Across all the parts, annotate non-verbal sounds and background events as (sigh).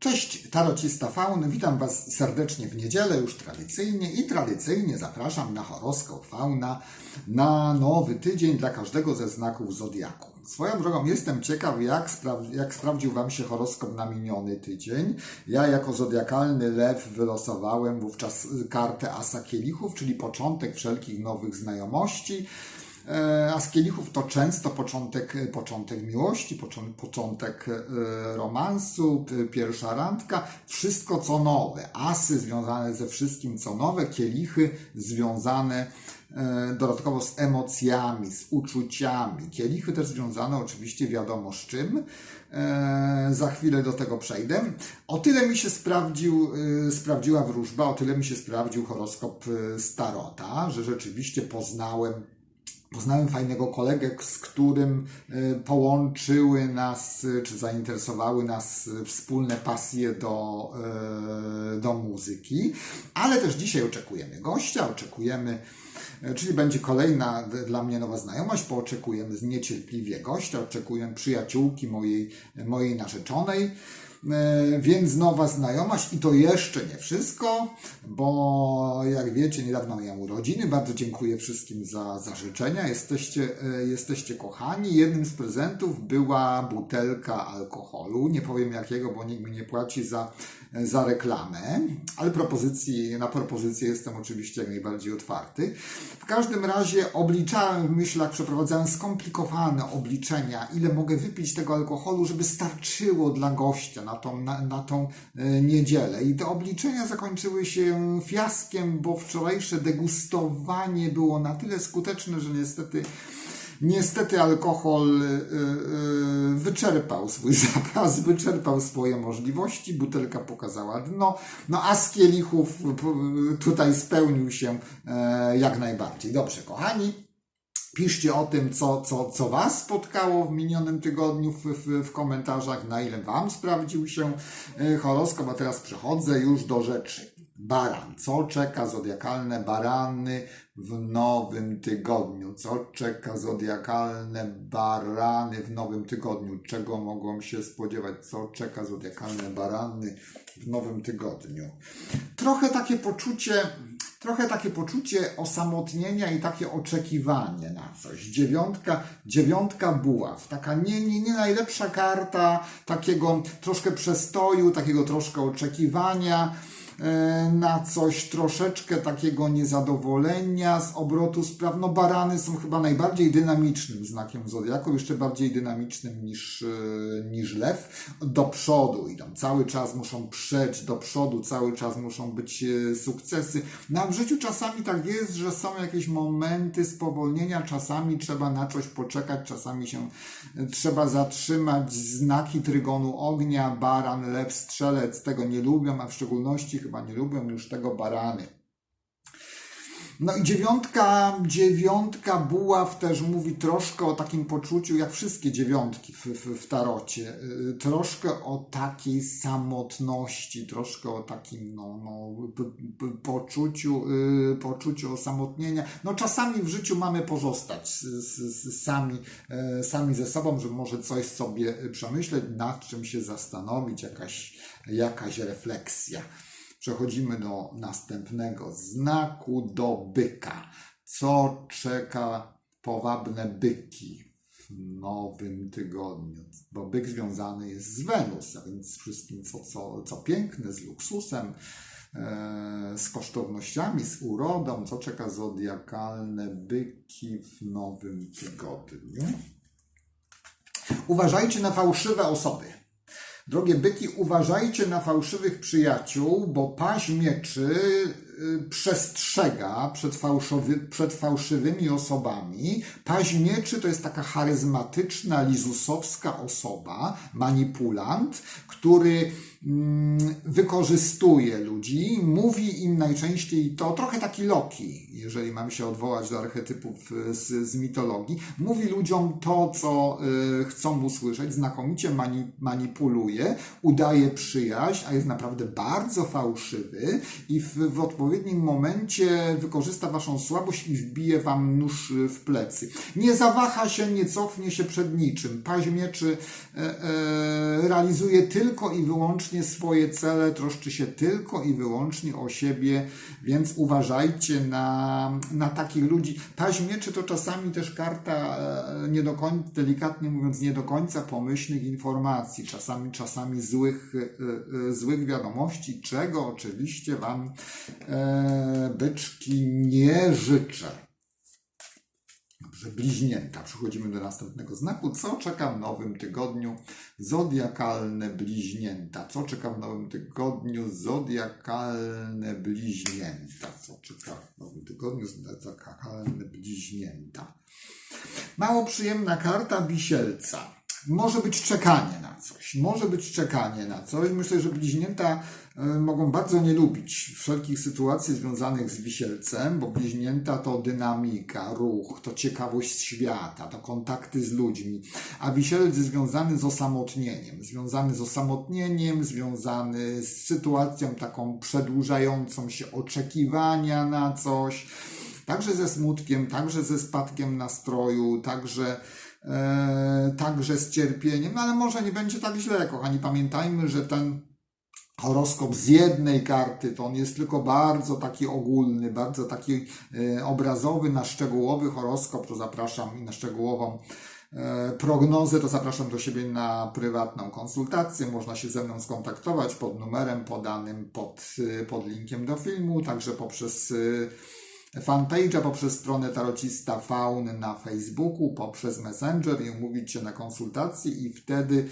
Cześć, tarocista Faun. Witam Was serdecznie w niedzielę, już tradycyjnie i tradycyjnie zapraszam na horoskop Fauna na nowy tydzień dla każdego ze znaków Zodiaku. Swoją drogą jestem ciekaw, jak, spra- jak sprawdził Wam się horoskop na miniony tydzień. Ja jako zodiakalny lew wylosowałem wówczas kartę Asa Kielichów, czyli początek wszelkich nowych znajomości. E, A z kielichów to często początek, początek miłości, począ- początek e, romansu, pierwsza randka, wszystko co nowe. Asy związane ze wszystkim co nowe, kielichy związane e, dodatkowo z emocjami, z uczuciami. Kielichy też związane oczywiście wiadomo z czym. E, Za chwilę do tego przejdę. O tyle mi się sprawdził, e, sprawdziła wróżba, o tyle mi się sprawdził horoskop e, Starota, że rzeczywiście poznałem Poznałem fajnego kolegę, z którym y, połączyły nas, y, czy zainteresowały nas y, wspólne pasje do, do muzyki, ale też dzisiaj oczekujemy gościa, oczekujemy, czyli będzie kolejna dla mnie nowa znajomość, bo oczekujemy niecierpliwie gościa, oczekujemy przyjaciółki mojej, mojej narzeczonej. E, Więc nowa znajomość i to jeszcze nie wszystko, bo jak wiecie, niedawno miałem urodziny. Bardzo dziękuję wszystkim za, za życzenia. Jesteście, e, jesteście kochani. Jednym z prezentów była butelka alkoholu. Nie powiem jakiego, bo nikt mi nie płaci za, za reklamę, ale propozycji, na propozycję jestem oczywiście najbardziej otwarty. W każdym razie obliczałem w myślach, przeprowadzałem skomplikowane obliczenia, ile mogę wypić tego alkoholu, żeby starczyło dla gościa na tą, na, na tą e, niedzielę. I te obliczenia zakończyły się fiaskiem, bo wczorajsze degustowanie było na tyle skuteczne, że niestety Niestety alkohol y, y, wyczerpał swój (laughs) zapas, wyczerpał swoje możliwości, butelka pokazała dno, no a z kielichów tutaj spełnił się e, jak najbardziej. Dobrze, kochani, Piszcie o tym, co, co, co Was spotkało w minionym tygodniu w, w, w komentarzach, na ile Wam sprawdził się e, horoskop, a teraz przechodzę już do rzeczy. Baran. Co czeka zodiakalne barany w nowym tygodniu? Co czeka zodiakalne barany w nowym tygodniu? Czego mogą się spodziewać? Co czeka zodiakalne barany w nowym tygodniu? Trochę takie poczucie, trochę takie poczucie osamotnienia i takie oczekiwanie na coś. Dziewiątka, dziewiątka buław, taka nie, nie, nie najlepsza karta takiego troszkę przestoju, takiego troszkę oczekiwania na coś troszeczkę takiego niezadowolenia z obrotu spraw. No barany są chyba najbardziej dynamicznym znakiem zodiaku, jeszcze bardziej dynamicznym niż, e, niż lew. Do przodu idą, cały czas muszą przeć do przodu, cały czas muszą być e, sukcesy. No w życiu czasami tak jest, że są jakieś momenty spowolnienia, czasami trzeba na coś poczekać, czasami się e, trzeba zatrzymać. Znaki trygonu ognia, baran, lew, strzelec tego nie lubią, a w szczególności chyba nie lubią już tego barany. No i dziewiątka, dziewiątka buław też mówi troszkę o takim poczuciu, jak wszystkie dziewiątki w, w, w tarocie, y, troszkę o takiej samotności, troszkę o takim no, no, poczuciu, y, poczuciu osamotnienia. No czasami w życiu mamy pozostać z, z, sami, e, sami ze sobą, żeby może coś sobie przemyśleć, nad czym się zastanowić, jakaś, jakaś refleksja. Przechodzimy do następnego znaku, do byka. Co czeka powabne byki w nowym tygodniu? Bo byk związany jest z Wenus, a więc z wszystkim, co, co, co piękne, z luksusem, e, z kosztownościami, z urodą. Co czeka zodiakalne byki w nowym tygodniu? Uważajcie na fałszywe osoby. Drogie byki, uważajcie na fałszywych przyjaciół, bo paź mieczy y, przestrzega przed, fałszowy, przed fałszywymi osobami. Paź mieczy to jest taka charyzmatyczna, lizusowska osoba, manipulant, który wykorzystuje ludzi, mówi im najczęściej to, trochę taki Loki, jeżeli mam się odwołać do archetypów y, z, z mitologii, mówi ludziom to, co y, chcą usłyszeć, znakomicie mani, manipuluje, udaje przyjaźń, a jest naprawdę bardzo fałszywy i w, w, odpo- odpowiednim momencie wykorzysta waszą słabość i wbije wam nóż y, w plecy. Nie zawaha się, nie cofnie się przed niczym. Paź mieczy e, e, realizuje tylko i wyłącznie swoje cele, troszczy się tylko i wyłącznie o siebie, więc uważajcie na, na takich ludzi. Paź mieczy to czasami też karta e, nie do końca, delikatnie mówiąc, nie do końca pomyślnych informacji, czasami, czasami złych, e, e, złych wiadomości, czego oczywiście Wam byczki nie życzę. Dobrze, bliźnięta. Przechodzimy do następnego znaku. Co czeka w nowym tygodniu? Zodiakalne bliźnięta. Co czeka w nowym tygodniu? Zodiakalne bliźnięta. Co czeka w nowym tygodniu? Zodiakalne bliźnięta. Mało przyjemna karta wisielca. Może być czekanie na coś. Może być czekanie na coś. Myślę, że bliźnięta mogą bardzo nie lubić wszelkich sytuacji związanych z wisielcem, bo bliźnięta to dynamika, ruch, to ciekawość świata, to kontakty z ludźmi, a wisielec jest związany z osamotnieniem, związany z osamotnieniem, związany z sytuacją taką przedłużającą się oczekiwania na coś, także ze smutkiem, także ze spadkiem nastroju, także e, także z cierpieniem, no ale może nie będzie tak źle, kochani. Pamiętajmy, że ten horoskop z jednej karty, to on jest tylko bardzo taki ogólny, bardzo taki e, obrazowy, na szczegółowy horoskop, to zapraszam i na szczegółową e, prognozę, to zapraszam do siebie na prywatną konsultację. Można się ze mną skontaktować pod numerem podanym pod, e, pod linkiem do filmu, także poprzez fanpage'a, poprzez stronę Tarocista Faun na Facebooku, poprzez Messenger i umówić się na konsultację i wtedy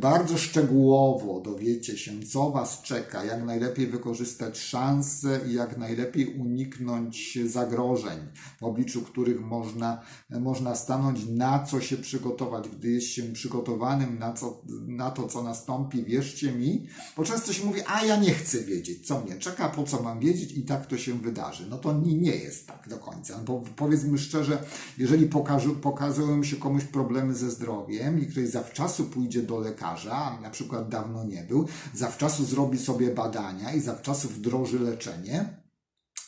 bardzo szczegółowo dowiecie się, co Was czeka, jak najlepiej wykorzystać szanse i jak najlepiej uniknąć zagrożeń, w obliczu których można, można stanąć, na co się przygotować, gdy jest się przygotowanym na, co, na to, co nastąpi. Wierzcie mi, bo często się mówi, a ja nie chcę wiedzieć, co mnie czeka, po co mam wiedzieć i tak to się wydarzy. No to nie, jest tak do końca, bo powiedzmy szczerze, jeżeli pokażu, pokazują się komuś problemy ze zdrowiem i ktoś zawczasu pójdzie do lekarza, na przykład dawno nie był, zawczasu zrobi sobie badania i zawczasu wdroży leczenie,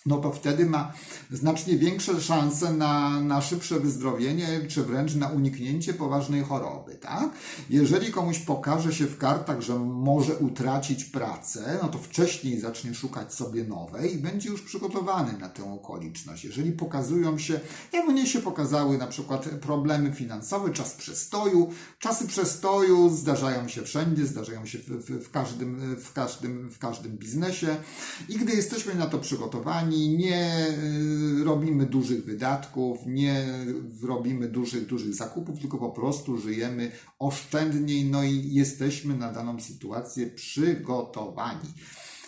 no to wtedy ma znacznie większe szanse na, na szybsze wyzdrowienie, czy wręcz na uniknięcie poważnej choroby, tak? Jeżeli komuś pokaże się w kartach, że może utracić pracę, no to wcześniej zacznie szukać sobie nowej i będzie już przygotowany na tę okoliczność. Jeżeli pokazują się, jak mnie się pokazały na przykład problemy finansowe, czas przestoju, czasy przestoju zdarzają się wszędzie, zdarzają się w, w, w, każdym, w, każdym, w każdym biznesie i gdy jesteśmy na to przygotowani, nie y, robimy dużych wydatków, nie robimy dużych, dużych zakupów, tylko po prostu żyjemy oszczędniej, no i jesteśmy na daną sytuację przygotowani.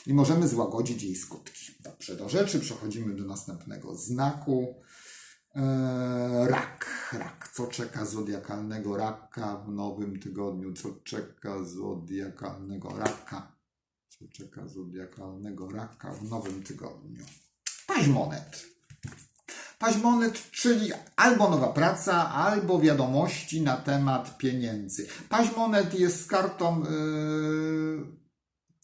I możemy złagodzić jej skutki. Dobrze, do rzeczy przechodzimy do następnego znaku. Eee, Rak, rak. Co czeka zodiakalnego raka w nowym tygodniu? Co czeka zodiakalnego raka? Co czeka zodiakalnego raka w nowym tygodniu? Paź monet. Paź monet, czyli albo nowa praca, albo wiadomości na temat pieniędzy. Paź monet jest kartą yy,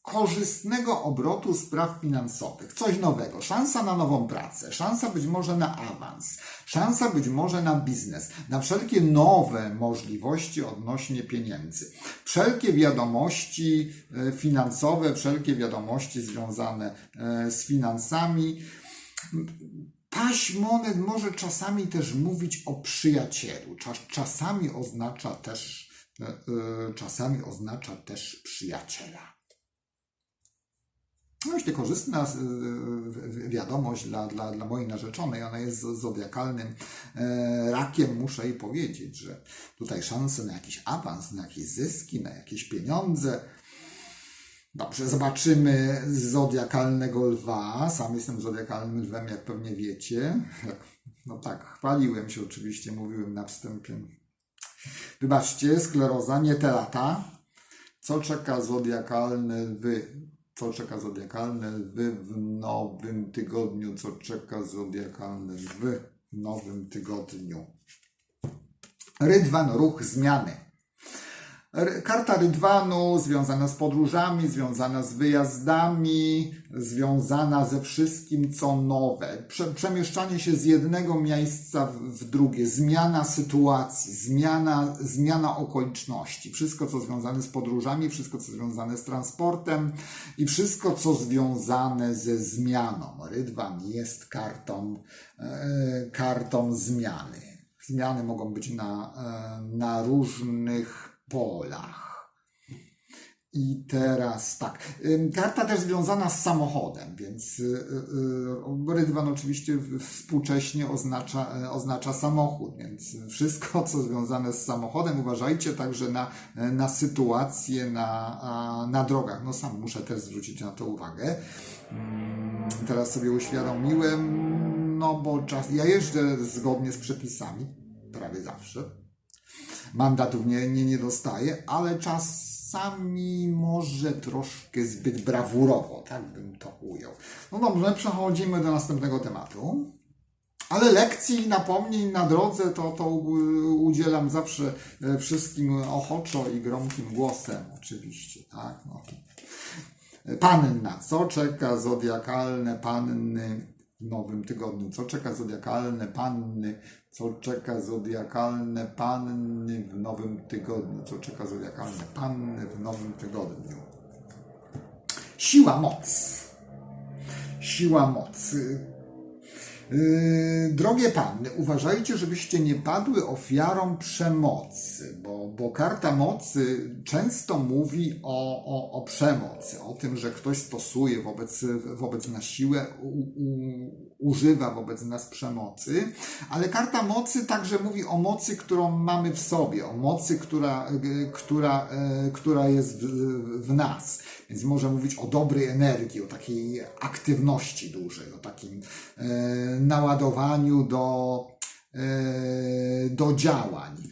korzystnego obrotu spraw finansowych. Coś nowego. Szansa na nową pracę, szansa być może na awans, szansa być może na biznes, na wszelkie nowe możliwości odnośnie pieniędzy. Wszelkie wiadomości e, finansowe, wszelkie wiadomości związane e, z finansami. Paść monet może czasami też mówić o przyjacielu. Czas- Czasami oznacza też, e, e, czasami oznacza też przyjaciela. No właśnie korzystna y, wiadomość dla, dla, dla mojej narzeczonej, ona jest zodiakalnym e, rakiem, muszę jej powiedzieć, że tutaj szanse na jakiś awans, na jakieś zyski, na jakieś pieniądze. Dobrze, zobaczymy zodiakalnego lwa. Sam jestem zodiakalnym lwem, jak pewnie wiecie. No tak, chwaliłem się oczywiście, mówiłem na wstępie. Wybaczcie, skleroza, nie te lata. Co czeka zodiakalne lwy? Co czeka zodiakalne lwy w nowym tygodniu? Co czeka zodiakalne lwy w nowym tygodniu? Rydwan, ruch zmiany. Karta Rydwanu związana z podróżami, związana z wyjazdami, związana ze wszystkim, co nowe. Prze- przemieszczanie się z jednego miejsca w, w drugie, zmiana sytuacji, zmiana, zmiana okoliczności. Wszystko, co związane z podróżami, wszystko, co związane z transportem i wszystko, co związane ze zmianą. Rydwan jest kartą, e, kartą zmiany. Zmiany mogą być na, e, na różnych polach. I teraz tak. Karta też związana z samochodem, więc y, y, y, Rydwan oczywiście współcześnie oznacza, e, oznacza samochód, więc wszystko, co związane z samochodem, uważajcie także na, na sytuacje na, na drogach. No sam muszę też zwrócić na to uwagę. Mm, Teraz sobie uświadomiłem, no bo czas. Ja jeżdżę zgodnie z przepisami, prawie zawsze mandatów nie, nie, nie dostaje, ale czasami może troszkę zbyt brawurowo, tak bym to ujął. No dobrze, przechodzimy do następnego tematu. Ale lekcji, napomnień na drodze to, to udzielam zawsze e, wszystkim ochoczo i gromkim głosem, oczywiście, tak? No. Panna, co czeka zodiakalne panny nowym tygodniu? Co czeka zodiakalne panny? Co czeka zodiakalne panny w nowym tygodniu? Co czeka zodiakalne panny w nowym tygodniu? Siła moc. Siła moc. Yy, drogie panny, uważajcie, żebyście nie padły ofiarą przemocy, bo, bo karta mocy często mówi o, o, o przemocy, o tym, że ktoś stosuje wobec, wobec nas siłę, u, u, używa wobec nas przemocy, ale karta mocy także mówi o mocy, którą mamy w sobie, o mocy, która, y, która, y, która jest w, w nas. Więc może mówić o dobrej energii, o takiej aktywności dużej, o takim e, naładowaniu do, e, do działań.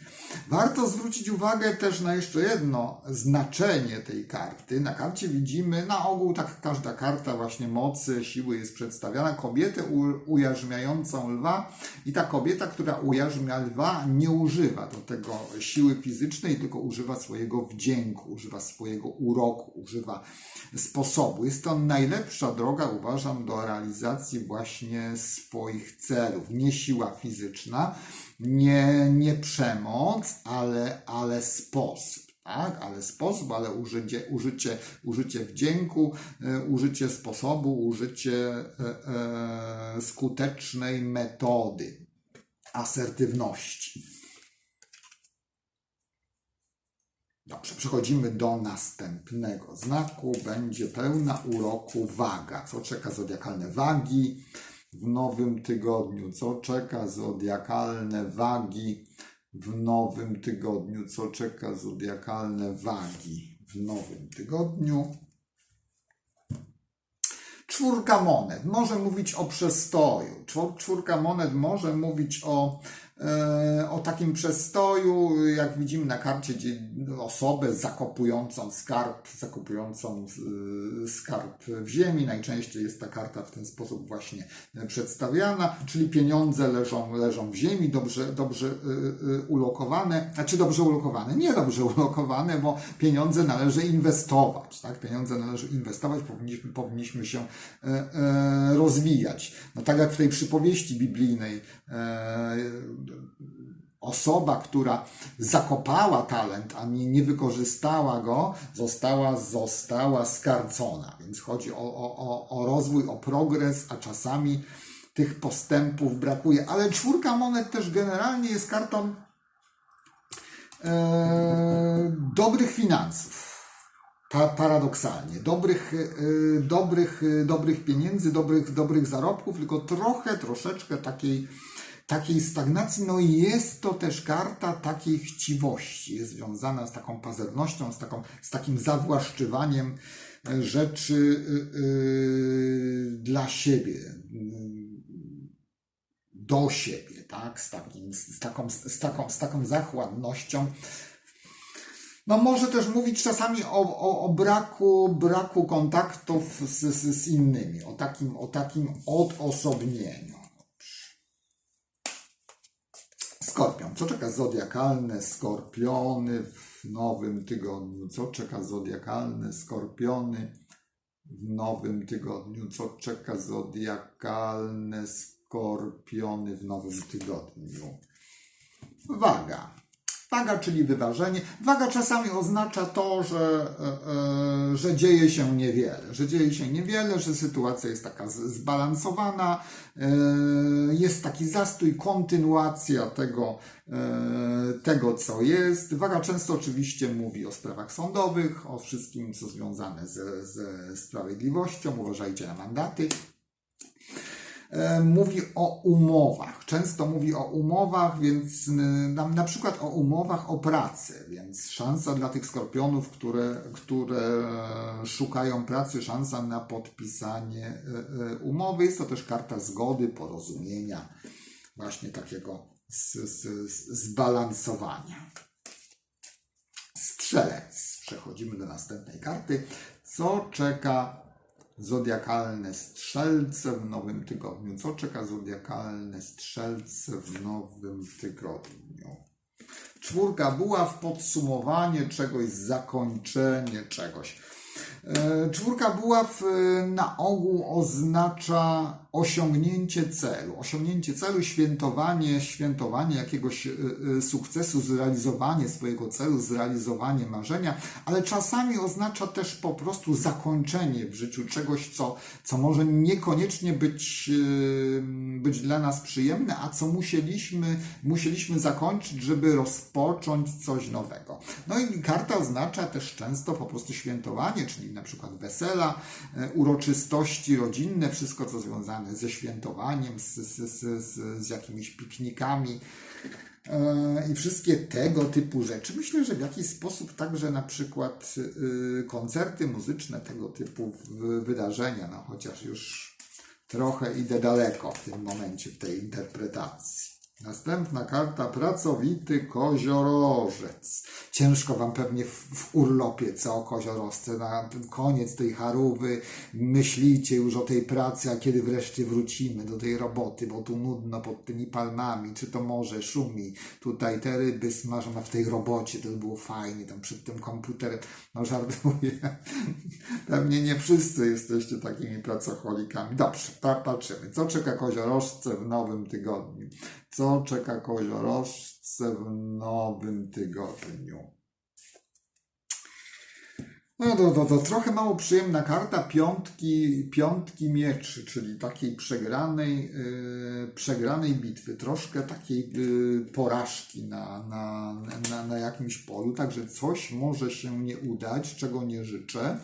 Warto zwrócić uwagę też na jeszcze jedno znaczenie tej karty. Na karcie widzimy, na ogół tak każda karta właśnie mocy, siły jest przedstawiana, kobietę ujarzmiającą lwa i ta kobieta, która ujarzmia lwa, nie używa do tego siły fizycznej, tylko używa swojego wdzięku, używa swojego uroku, używa sposobu. Jest to najlepsza droga, uważam, do realizacji właśnie swoich celów. Nie siła fizyczna, nie, nie przemoc, ale, ale sposób. Tak, ale sposób, ale użycie, użycie, użycie wdzięku, e, użycie sposobu, użycie e, e, skutecznej metody, asertywności. Dobrze, przechodzimy do następnego znaku. Będzie pełna uroku waga. Co czeka zodiakalne wagi w nowym tygodniu? Co czeka zodiakalne wagi w nowym tygodniu? Co czeka zodiakalne wagi w nowym tygodniu? Czwórka monet może mówić o przestoju. Czwórka monet może mówić o, o takim przestoju, jak widzimy na karcie, osobę zakopującą skarb, zakopującą e, skarb w ziemi. Najczęściej jest ta karta w ten sposób właśnie e, przedstawiana, czyli pieniądze leżą, leżą w ziemi, dobrze, dobrze e, e, ulokowane, a czy dobrze ulokowane? Nie dobrze (laughs) ulokowane, bo pieniądze należy inwestować, tak? Pieniądze należy inwestować, powinniśmy, powinniśmy się e, e, rozwijać. No tak jak w tej przypowieści biblijnej, e, osoba, która zakopała talent, a nie, nie wykorzystała go, została, została skarcona. Więc chodzi o, o, o, rozwój, o progres, a czasami tych postępów brakuje. Ale czwórka monet też generalnie jest kartą e, dobrych finansów. Pa, paradoksalnie. Dobrych, e, dobrych, e, dobrych pieniędzy, dobrych, dobrych zarobków, tylko trochę, troszeczkę takiej, takiej stagnacji. No i jest to też karta takiej chciwości. Jest związana z taką pazernością, z, taką, z takim zawłaszczywaniem e, rzeczy e, dla siebie. mm, Do siebie, tak? Z, takim, z, taką, z, taką, z taką zachłannością. No może też mówić czasami o, o, o braku, braku kontaktów z, z, z innymi, o takim, o takim odosobnieniu. Skorpion. Co czeka zodiakalne skorpiony w nowym tygodniu. Co czeka zodiakalne skorpiony w nowym tygodniu? Co czeka zodiakalne skorpiony w nowym tygodniu? Waga. Waga, czyli wyważenie. Waga czasami oznacza to, że, e, e, że dzieje się niewiele, że dzieje się niewiele, że sytuacja jest taka z- zbalansowana, e, jest taki zastój, kontynuacja tego, tego, co jest. Waga często oczywiście mówi o sprawach sądowych, o wszystkim, co związane ze sprawiedliwością. Uważajcie na mandaty. E, mówi o umowach. Często mówi o umowach, więc na, na przykład o umowach o pracę, więc szansa dla tych skorpionów, które, które szukają pracy, szansa na podpisanie y, y, umowy. Jest to też karta zgody, porozumienia, właśnie takiego z, z, zbalansowania. Strzelec. Przechodzimy do następnej karty. Co czeka zodiakalne strzelce w nowym tygodniu? Co czeka zodiakalne strzelce w nowym tygodniu? Czwórka była w podsumowanie czegoś, zakończenie czegoś. E, Czwórka buław e, na ogół oznacza osiągnięcie celu. Osiągnięcie celu, świętowanie, świętowanie jakiegoś e, e, sukcesu, zrealizowanie swojego celu, zrealizowanie marzenia, ale czasami oznacza też po prostu zakończenie w życiu czegoś, co, co może niekoniecznie być, e, być dla nas przyjemne, a co musieliśmy, musieliśmy zakończyć, żeby rozpocząć coś nowego. No i karta oznacza też często po prostu świętowanie, czyli na przykład wesela, uroczystości rodzinne, wszystko co związane ze świętowaniem, z, z, z, z, jakimiś piknikami e, i wszystkie tego typu rzeczy. Myślę, że w jakiś sposób także na przykład y, koncerty muzyczne, tego typu wydarzenia, no chociaż już trochę idę daleko w tym momencie w tej interpretacji. Następna karta, pracowity koziorożec. Ciężko wam pewnie w, w urlopie, co koziorożce, na koniec tej charówy, myślicie już o tej pracy, a kiedy wreszcie wrócimy do tej roboty, bo tu nudno pod tymi palmami, czy to morze szumi, tutaj te ryby smażą, a w tej robocie to by było fajnie, tam przed tym komputerem, no żartuję. (laughs) Pewnie nie wszyscy jesteście takimi pracocholikami. Dobrze, pa- patrzymy. Co czeka koziorożce w nowym tygodniu? Co czeka koziorożce w nowym tygodniu? No to, to, to trochę mało przyjemna karta piątki, piątki mieczy, czyli takiej przegranej, yy, przegranej bitwy, troszkę takiej yy, porażki na, na, na, na jakimś polu, także coś może się nie udać, czego nie życzę.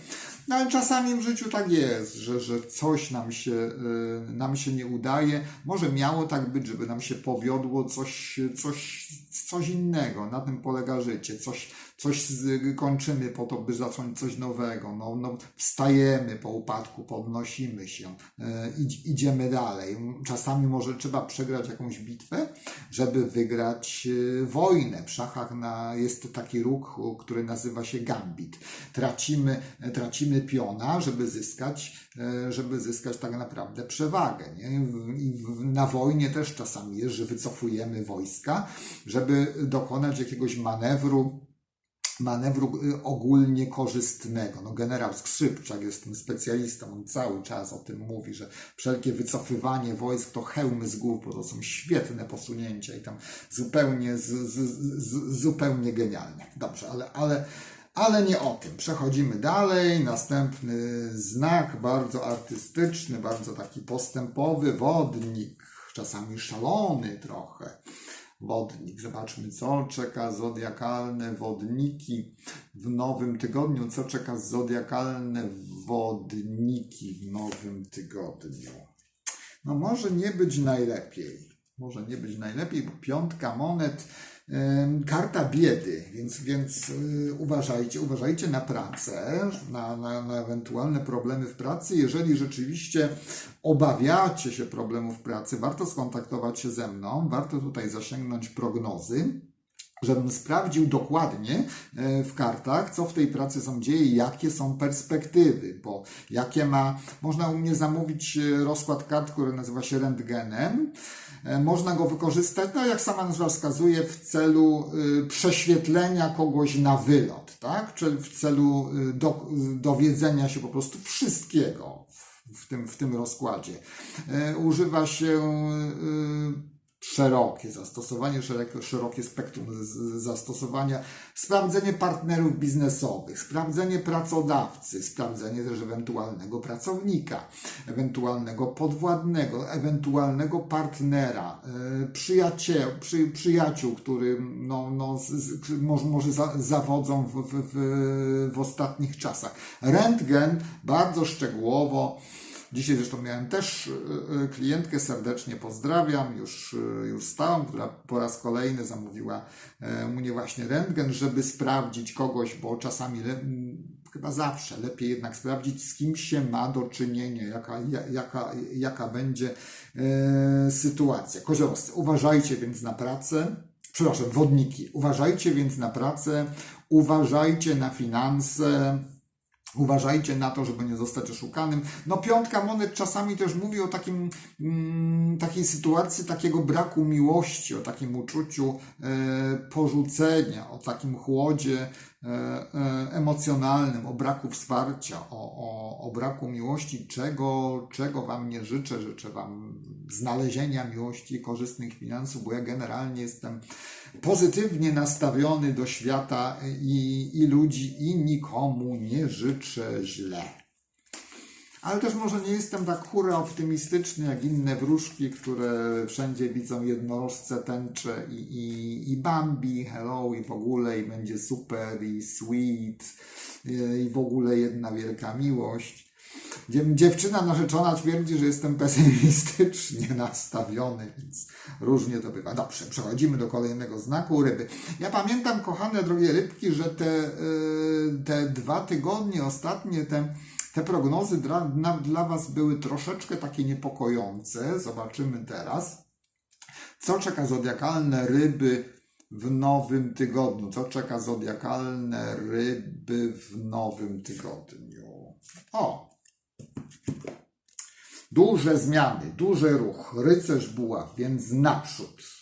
No ale czasami w życiu tak jest, że, że coś nam się, yy, nam się nie udaje. Może miało tak być, żeby nam się powiodło coś, coś, coś innego. Na tym polega życie. Coś, coś kończymy po to, by zacząć coś nowego. No, no, wstajemy po upadku, podnosimy się, e, idziemy dalej. Czasami może trzeba przegrać jakąś bitwę, żeby wygrać e, wojnę. W szachach na, jest taki ruch, który nazywa się gambit. Tracimy, tracimy piona, żeby zyskać, e, żeby zyskać tak naprawdę przewagę. Nie? Na wojnie też czasami jest, że wycofujemy wojska, żeby dokonać jakiegoś manewru, manewru y, ogólnie korzystnego. No, generał Skrzypczak jest tym specjalistą, on cały czas o tym mówi, że wszelkie wycofywanie wojsk to hełmy z głów, bo to są świetne posunięcia i tam zupełnie, z, z, z, zupełnie genialne. Dobrze, ale, ale, ale nie o tym. Przechodzimy dalej. Następny znak, bardzo artystyczny, bardzo taki postępowy, wodnik, czasami szalony trochę wodnik. Zobaczmy, co czeka zodiakalne wodniki w nowym tygodniu. Co czeka zodiakalne wodniki w nowym tygodniu? No może nie być najlepiej. Może nie być najlepiej, bo piątka monet, karta biedy, więc, więc y, uważajcie, uważajcie na pracę, na, na, na ewentualne problemy w pracy. Jeżeli rzeczywiście obawiacie się problemów w pracy, warto skontaktować się ze mną, warto tutaj zasięgnąć prognozy. Żebym sprawdził dokładnie e, w kartach, co w tej pracy są dzieje, jakie są perspektywy, bo jakie ma, można u mnie zamówić e, rozkład kart, który nazywa się rentgenem, E, można go wykorzystać, no jak sama nazwa wskazuje, w celu prześwietlenia kogoś na wylot, tak? Czyli w celu do, dowiedzenia się po prostu wszystkiego w, tym, w tym rozkładzie. Używa się szerokie zastosowanie, szerokie, szerokie spektrum zastosowania, sprawdzenie partnerów biznesowych, sprawdzenie pracodawcy, sprawdzenie też ewentualnego pracownika, ewentualnego podwładnego, ewentualnego partnera, yy, przyjaciel, przy, przyjaciół, którym no, no, z, z, może, może za, zawodzą w, w, w, w ostatnich czasach. Rentgen bardzo szczegółowo Dzisiaj zresztą miałem też y, y, klientkę, serdecznie pozdrawiam, już, y, już stałą, która po raz kolejny zamówiła e, u mnie właśnie rentgen, żeby sprawdzić kogoś, bo czasami, chyba zawsze, lepiej jednak sprawdzić, z kim się ma do czynienia, jaka, ja- jaka, jaka będzie e, sytuacja. Kozioroscy, uważajcie więc na pracę, przepraszam, wodniki, uważajcie więc na pracę, uważajcie na finanse, Uważajcie na to, żeby nie zostać oszukanym. No piątka monet czasami też mówi o takim, mm, takiej sytuacji takiego braku miłości, o takim uczuciu e, porzucenia, o takim chłodzie e, e, emocjonalnym, o braku wsparcia, o, o, o braku miłości, czego, czego Wam nie życzę. Życzę Wam znalezienia miłości, korzystnych finansów, bo ja generalnie jestem pozytywnie nastawiony do świata i, i ludzi i nikomu nie życzę źle. Ale też może nie jestem tak hura optymistyczny jak inne wróżki, które wszędzie widzą jednorożce, tęcze i, i, i Bambi, hello i w ogóle i będzie super i sweet i, w ogóle jedna wielka miłość. Dziew- Dziewczyna narzeczona twierdzi, że jestem pesymistycznie nastawiony, więc różnie to bywa. Dobrze, przechodzimy do kolejnego znaku ryby. Ja pamiętam, kochane drogie rybki, że te, y, te dwa tygodnie ostatnie, te, te prognozy dla, dla Was były troszeczkę takie niepokojące. Zobaczymy teraz. Co czeka zodiakalne ryby w nowym tygodniu? Co czeka zodiakalne ryby w nowym tygodniu? O! Duże zmiany, duży ruch, rycerz buław, więc naprzód.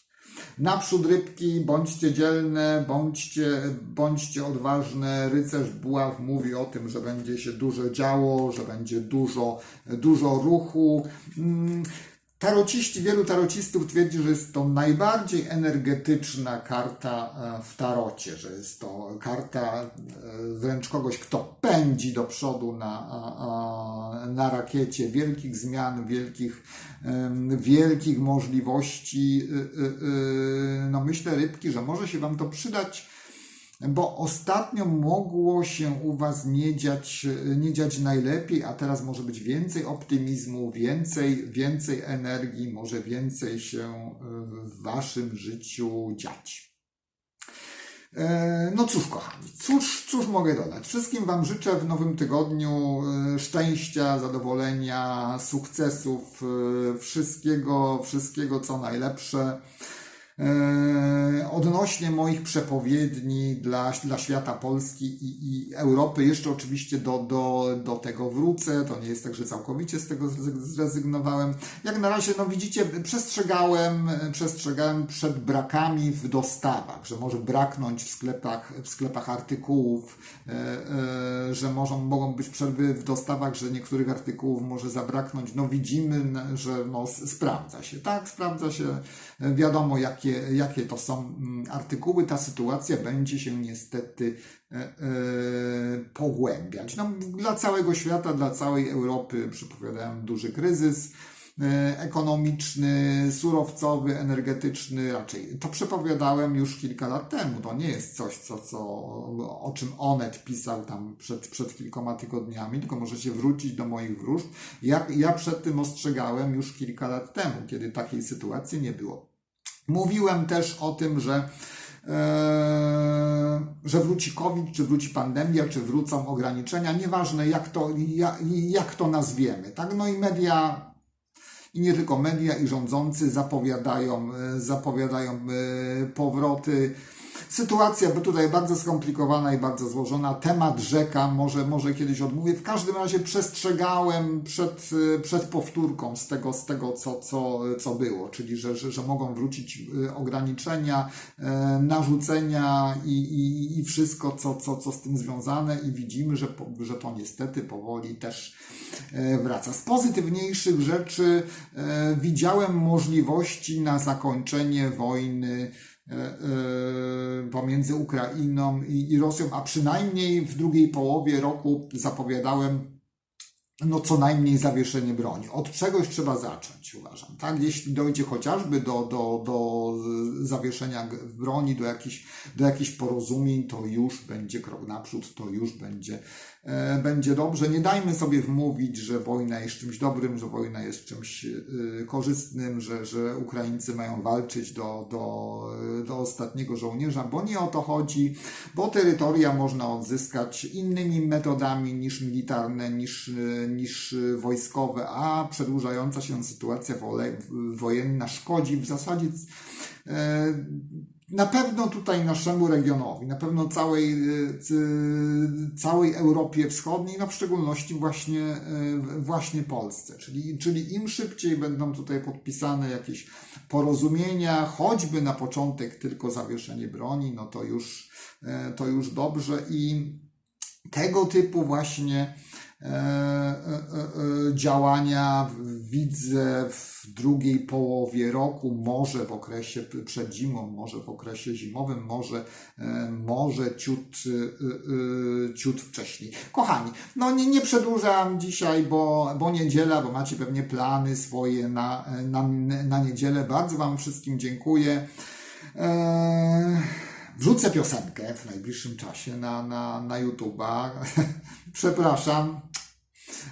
Naprzód rybki, bądźcie dzielne, bądźcie, bądźcie odważne. Rycerz buław mówi o tym, że będzie się dużo działo, że będzie dużo, dużo ruchu. Mm, Tarociści, wielu tarocistów twierdzi, że jest to najbardziej energetyczna karta e, w tarocie, że jest to karta e, wręcz kogoś, kto pędzi do przodu na, na rakiecie wielkich zmian, wielkich, wielkich możliwości. Y, No myślę, rybki, że może się Wam to przydać bo ostatnio mogło się u Was nie dziać, nie dziać najlepiej, a teraz może być więcej optymizmu, więcej, więcej energii, może więcej się w Waszym życiu dziać. E, No cóż, kochani, cóż, cóż mogę dodać? Wszystkim Wam życzę w nowym tygodniu e, szczęścia, zadowolenia, sukcesów, e, wszystkiego, wszystkiego co najlepsze. E, Odnośnie moich przepowiedni dla, dla świata Polski i, i Europy, jeszcze oczywiście do, do, do tego wrócę. To nie jest tak, że całkowicie z tego zre- zrezygnowałem. Jak na razie, no widzicie, przestrzegałem, przestrzegałem przed brakami w dostawach, że może braknąć w sklepach, w sklepach artykułów, e, e, że może, mogą być przerwy w dostawach, że niektórych artykułów może zabraknąć. No widzimy, że no, sprawdza się, tak? Sprawdza się, wiadomo jakie, jakie to są mm, artykuły. Ta sytuacja będzie się niestety e, e, pogłębiać. No, dla całego świata, dla całej Europy przepowiadałem duży kryzys e, ekonomiczny, surowcowy, energetyczny, raczej to przepowiadałem już kilka lat temu. To nie jest coś, co, co, o czym Onet pisał tam przed, przed kilkoma tygodniami, tylko możecie wrócić do moich wróżb. Ja, ja przed tym ostrzegałem już kilka lat temu, kiedy takiej sytuacji nie było. Mówiłem też o tym, że e, że wróci COVID, czy wróci pandemia, czy wrócą ograniczenia, nieważne jak to, jak, jak to nazwiemy. Tak? No i media i nie tylko media, i rządzący zapowiadają, e, zapowiadają e, powroty. Sytuacja by tutaj bardzo skomplikowana i bardzo złożona. Temat rzeka, może, może kiedyś odmówię. W każdym razie przestrzegałem przed, przed powtórką z tego, z tego co, co, co było, czyli że, że, że mogą wrócić y, ograniczenia, e, narzucenia i, i, i wszystko, co, co, co z tym związane i widzimy, że, że to niestety powoli też e, wraca. Z pozytywniejszych rzeczy e, widziałem możliwości na zakończenie wojny e, e, pomiędzy Ukrainą i, Rosją, a przynajmniej w drugiej połowie roku zapowiadałem no co najmniej zawieszenie broni. Od czegoś trzeba zacząć, uważam. Tak? Jeśli dojdzie chociażby do, do, do zawieszenia broni, do jakichś, do jakichś porozumień, to już będzie krok naprzód, to już będzie, e, będzie dobrze. Nie dajmy sobie wmówić, że wojna jest czymś dobrym, że wojna jest czymś e, korzystnym, że, że Ukraińcy mają walczyć do, do, do ostatniego żołnierza, bo nie o to chodzi, bo terytoria można odzyskać innymi metodami niż militarne, niż, e, niż wojskowe, a przedłużająca się sytuacja wojenna szkodzi w zasadzie e, na pewno tutaj naszemu regionowi, na pewno całej, c- całej Europie Wschodniej, no w szczególności właśnie, e, właśnie Polsce. Czyli, czyli im szybciej będą tutaj podpisane jakieś porozumienia, choćby na początek tylko zawieszenie broni, no to już, e, to już dobrze i tego typu właśnie działania w- widzę w drugiej połowie roku, może w okresie przed zimą, może w okresie zimowym, może, e, może ciut, e, e, ciut wcześniej. Kochani, no nie, nie przedłużam dzisiaj, bo, bo niedziela, bo macie pewnie plany swoje na, na, na niedzielę. Bardzo Wam wszystkim dziękuję. Eee, Wrzucę piosenkę w najbliższym czasie na, na, na YouTube'a. (laughs) Przepraszam.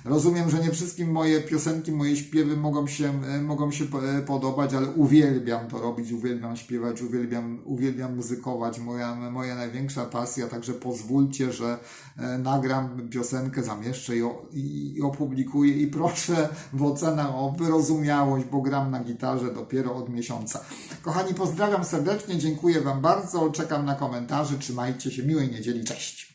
Rozumiem, że nie wszystkim moje piosenki, moje śpiewy mogą się, e, mogą się e, podobać, ale uwielbiam to robić, uwielbiam śpiewać, uwielbiam, uwielbiam muzykować. Moja, moja największa pasja, także pozwólcie, że e, nagram piosenkę, zamieszczę i, i opublikuję i proszę w ocenach o wyrozumiałość, bo gram na gitarze dopiero od miesiąca. Kochani, pozdrawiam serdecznie, dziękuję Wam bardzo, czekam na komentarze, trzymajcie się, miłej niedzieli, cześć!